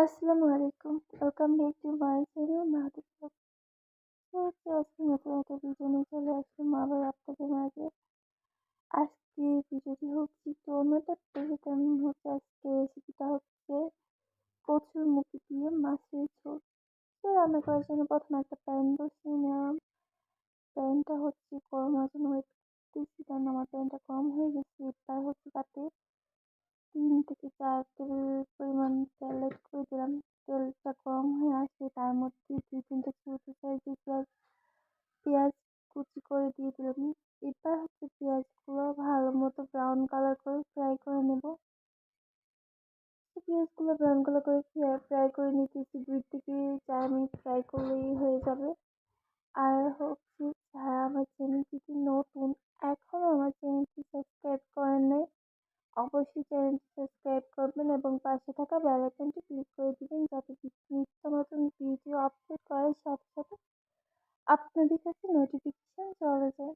আসসালামু আলাইকুম welcome back to my channel মাহাদুর হচ্ছে আজকে নতুন একটা ভিডিও নিয়ে চলে আসলাম আবার আপনাদের মাঝে। আজকে ভিডিওটি হচ্ছে অন্য টাইপের তেমন হচ্ছে আজকে রেসিপিটা হচ্ছে কচুর মুখি দিয়ে মাছের ঝোল। তো রান্না করার জন্য প্রথমে একটা প্যান বসিয়ে নিলাম। প্যানটা হচ্ছে গরম হওয়ার জন্য ওয়েট কারণ আমার প্যানটা গরম পেঁয়াজ কুচি করে দিয়ে দিলাম। এবার হচ্ছে পেঁয়াজগুলো ভালো মতো ব্রাউন কালার করে ফ্রাই করে নেব। পেঁয়াজগুলো ব্রাউন কালার করে ফ্রাই করে নিতেছি দুই থেকে চার মিনিট ফ্রাই করলেই হয়ে যাবে। আর হচ্ছে যারা আমার চ্যানেলটিতে নতুন, এখনও আমার চ্যানেলটি সাবস্ক্রাইব করেন নাই, অবশ্যই চ্যানেলটি সাবস্ক্রাইব করবেন এবং পাশে থাকা বেল আইকনটি ক্লিক করে দিবেন যাতে নিত্য নতুন ভিডিও আপলোড করার সাথে আপনাদের কাছে নোটিফিকেশান চলে যায়।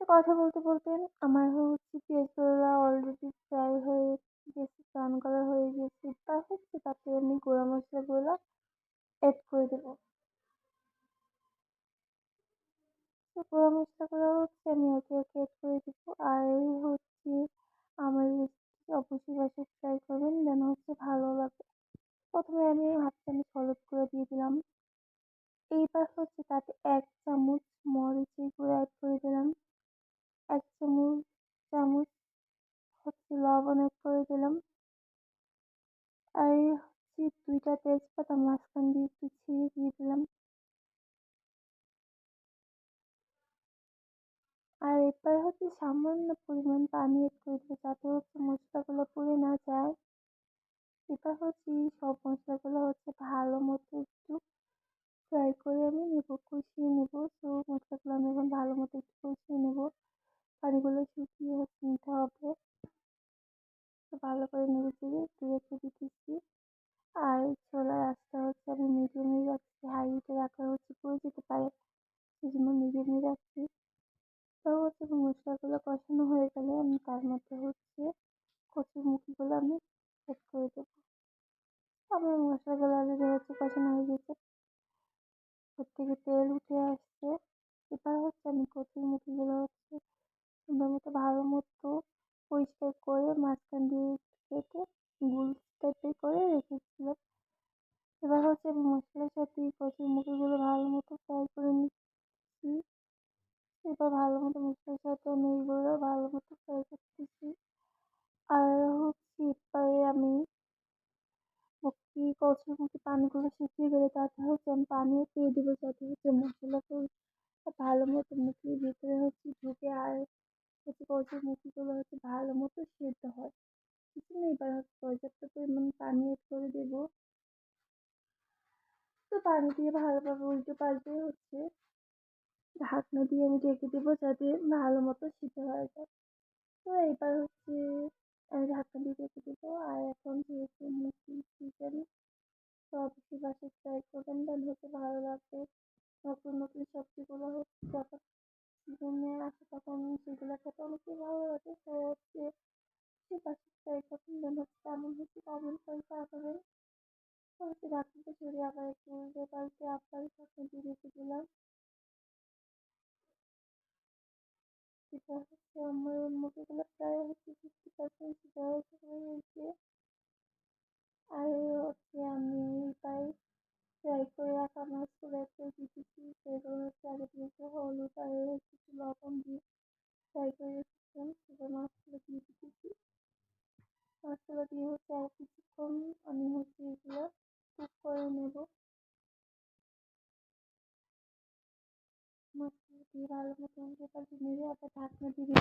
তো কথা বলতে বলতে আমার হচ্ছে পেঁয়াজগুলো অলরেডি ফ্রাই হয়ে গেছে ব্রাউন করা হয়ে গেছে। এবার হচ্ছে তাতে আমি গুঁড়া মশলাগুলো অ্যাড করে দেবো। তো গুঁড়া মশলাগুলো হচ্ছে আমি একে একে অ্যাড করে দেবো। আর হচ্ছে আমার অবশ্যই বাসায় ট্রাই করবেন যেন হচ্ছে ভালো লাগে। প্রথমে আমি হাফ চামচ হলুদ গুঁড়ো দিয়ে দিলাম। এইবার হচ্ছে তাতে এক চামচ মরিচের গুঁড়ো অ্যাড করে দিলাম। এক চামচ চামচ হচ্ছে লবণ অ্যাড করে দিলাম। আর হচ্ছে দুইটা তেজপাতা মাঝখান দিয়ে একটু ছিঁড়ে দিয়ে দিলাম। আর এবার হচ্ছে সামান্য পরিমাণ পানি এড করে দেবো যাতে হচ্ছে মশলাগুলো পুড়ে না যায়। এবার হচ্ছে সব মশলাগুলো হচ্ছে ভালো মতো একটু ফ্রাই করে আমি নেব, কষিয়ে নেব। তো মশলাগুলো আমি এখন ভালো মতো একটু কষিয়ে নেব। পানিগুলো শুকিয়ে নিতে হবে। ভালো করে নেড়ে চেড়ে একটু রেখে দিতেছি আর ছোলার আঁচটা হচ্ছে আমি মিডিয়ামে রাখছি। হাইতে রাখলে হচ্ছে পুড়ে যেতে পারে। সেই জন্য মিডিয়ামে রাখছি। তো হচ্ছে মশলাগুলো কষানো হয়ে গেলে আমি তার মধ্যে হচ্ছে কচুর মুখিগুলো আমি অ্যাড করে দেবো। আমার মশলাগুলো অলরেডি হচ্ছে কষানো হয়ে গেছে। থেকে তেল উঠে আসছে। এবার হচ্ছে আমি কচুর মুখিগুলো হচ্ছে সুন্দর মতো, ভালো মতো পরিষ্কার করে মাঝখান দিয়ে কেটে গুল টাইপের করে রেখেছিলাম। এবার হচ্ছে আমি মশলার সাথে কচুর মুখিগুলো ভালো মতো ফ্রাই করে নিচ্ছি। এবার ভালো মতো মশলার সাথে আমি এইগুলো ভালো মতো ফ্রাই করতেছি। আর হচ্ছে এরপরে আমি কচুর মুখি পানিগুলো শুকিয়ে গেলে তাতে হচ্ছে আমি পানিও দিয়ে দেবো, যাতে হচ্ছে মশলাটা ভালো মতো মুখির ভিতরে হচ্ছে ঢুকে আর হচ্ছে কচুর মুখিগুলো হচ্ছে ভালো মতো সেদ্ধ হয়। কিছু নেই এবার হচ্ছে পর্যাপ্ত পরিমাণ পানি এড করে দেবো। তো পানি দিয়ে ভালোভাবে উল্টে পাল্টে হচ্ছে ঢাকনা দিয়ে আমি ঢেকে দেবো, যাতে ভালো মতো সিদ্ধ হয়ে যায়। তো এবার হচ্ছে আমি ঢাকনা দিয়ে ঢেকে দেবো, আর এখন যেহেতু মুসলিম চিকেন তো অবশ্যই ট্রাই করবেন দেন হচ্ছে ভালো লাগবে। নতুন নতুন সবজিগুলো যখন সিজনে আসে তখন সেগুলো খেতে অনেকই ভালো লাগে। তো হচ্ছে বাসায় ট্রাই করবেন দেন হচ্ছে কেমন হচ্ছে কমেন্ট করে জানাবেন। হচ্ছে ঢাকনাটা সরিয়ে আবার একটু উল্টে পাল্টে আবার ঢাকনা দিয়ে রেখে দিলাম সেটা হচ্ছে আমার মুরগিগুলো প্রায় হচ্ছে ফিফটি পার্সেন্ট আর হচ্ছে আমি প্রায় করে রাখা মাছগুলো একটু দিতেছি সেগুলো হচ্ছে আগে দিয়েছে হলুদ আর একটু লবণ দিয়ে ফ্রাই করে রেখেছিলাম সেগুলো মাছগুলো দিয়ে দিতেছি মাছগুলো দিয়ে হচ্ছে আর কিছুক্ষণ আমি হচ্ছে এগুলো কুক করে নেব দিয়ে ভালো মতো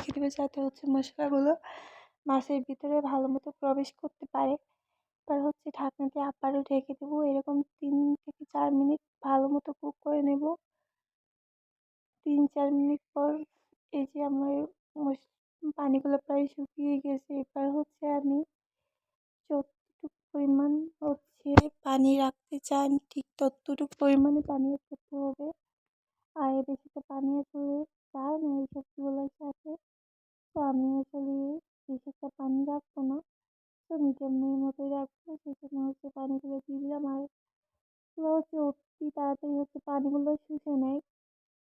দেবে যাতে হচ্ছে মশলাগুলো মাছের ভিতরে ভালো মতো প্রবেশ করতে পারে। এবার হচ্ছে ঢাকনা দিয়ে আবারও ঢেকে দেবো। এরকম তিন থেকে চার মিনিট ভালো মতো কুক করে নেব। তিন, চার মিনিট পর এই যে আমার পানিগুলো প্রায় শুকিয়ে গেছে। এবার হচ্ছে আমি যতটুকু পরিমাণ হচ্ছে পানি রাখতে চান ঠিক ততটুকু পরিমাণে পানি করতে হবে। আর বেশিতে পানি আসলে চায় না এই সবজিগুলোর সাথে। তো আমি আসলে বেশি পানি রাখব না। তো মিডিয়ামের মতোই রাখব সেই জন্য হচ্ছে পানিগুলো দিয়ে দিলাম আর এগুলো হচ্ছে অতি তাড়াতাড়ি হচ্ছে পানিগুলো শুষে নেয়।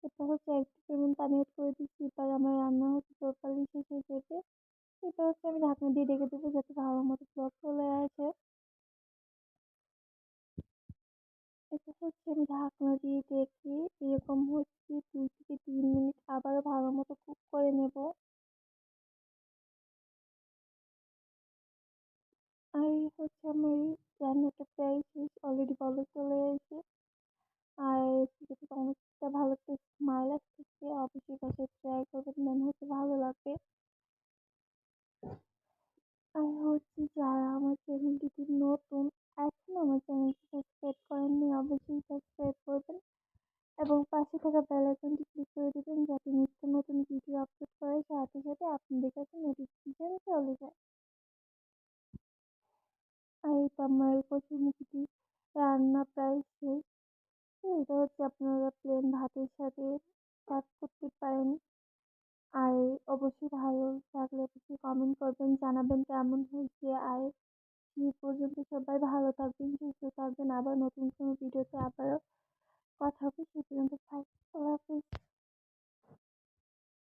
এটা হচ্ছে এক পরিমাণ পানি অ্যাড করে দিচ্ছি এবার আমার রান্না হচ্ছে টোটালি শেষ যাবে। এবার হচ্ছে আমি ঢাকনা দিয়ে ঢেকে দেবো যাতে ভালো মতো ব্লক চলে আসে। এটা হচ্ছে আমি ঢাকনা দিয়ে ঢেকে এরকম হচ্ছে দুই থেকে তিন মিনিট আবারও ভালো মতো কুক করে নেব। আর হচ্ছে আমার রান্নাটা প্রায় শেষ অলরেডি বলে চলে এসেছে। আর থেকে অনেকটা ভালো একটা স্মাইল আসতেছে। অবশ্যই বাসায় ট্রাই করবেন, মনে হচ্ছে ভালো লাগবে। আর হচ্ছে যারা আমার চ্যানেলটিতে নতুন, এখনও আমার চ্যানেলটি সাবস্ক্রাইব করেননি, অবশ্যই তো আমার কচুরমুখিটি রান্না প্রায় শেষ। এটা হচ্ছে আপনারা প্লেন ভাতের সাথে সার্ভ করতে পারেন। আর অবশ্যই ভালো লাগলে অবশ্যই কমেন্ট করবেন, জানাবেন কেমন হয়েছে। আর এই পর্যন্ত সবাই ভালো থাকবেন, সুস্থ থাকবেন। আবার নতুন কোনো ভিডিওতে আবারও কথা হবে। সেই পর্যন্ত থাক, আল্লাহ হাফিজ।